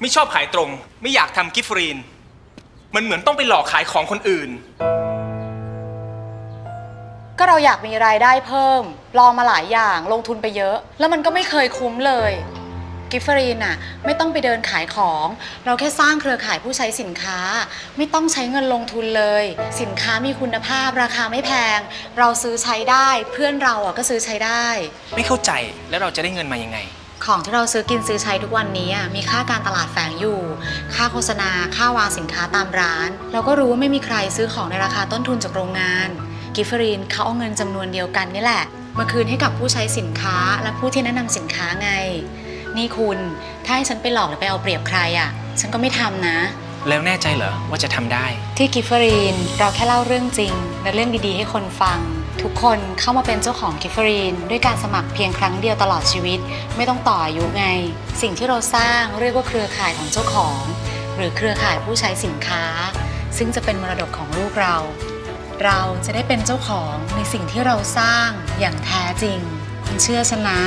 ไม่ชอบขายตรง ไม่อยากทำกิฟต์ฟรีน มันเหมือนต้องไปหลอกขายของคนอื่น ก็เราอยากมีรายได้เพิ่ม ลองมาหลายอย่างลงทุนไปเยอะ แล้วมันก็ไม่เคยคุ้มเลย กิฟเฟอรีนน่ะ ไม่ต้องไปเดินขายของ เราแค่สร้างเครือข่ายผู้ใช้สินค้า ไม่ต้องใช้เงินลงทุนเลย สินค้ามีคุณภาพราคาไม่แพง เราซื้อใช้ได้ เพื่อนเราอะก็ซื้อใช้ได้ ไม่เข้าใจแล้วเราจะได้เงินมายังไง ของที่เราซื้อกินซื้อใช้ทุกวันนี้อะมีค่าการตลาดแฝงอยู่ ค่าโฆษณา ค่าวางสินค้าตามร้าน เราก็รู้ว่าไม่มีใครซื้อของในราคาต้นทุนจากโรงงาน กิฟเฟอรีนเขาเอาเงินจำนวนเดียวกันนี่แหละ มาคืนให้กับผู้ใช้สินค้าและผู้ที่แนะนำสินค้าไง นี่คุณ ถ้าให้ฉันไปหลอกหรือไปเอาเปรียบใครอะ ฉันก็ไม่ทำนะ แล้วแน่ใจเหรอว่าจะทำได้ ที่กิฟเฟอรีนเราแค่เล่าเรื่องจริง และเรื่องดีๆ ให้คนฟัง ทุกคนเข้ามาเป็นเจ้าของกิฟเฟอรีนด้วยการสมัครเพียงครั้งเดียวตลอดชีวิต ไม่ต้องต่ออายุไง สิ่งที่เราสร้างเรียกว่าเครือข่ายของเจ้าของ หรือเครือข่ายผู้ใช้สินค้า ซึ่งจะเป็นมรดกของลูกเรา เราจะได้เป็นเจ้าของในสิ่งที่เราสร้างอย่างแท้จริง คุณเชื่อฉันนะ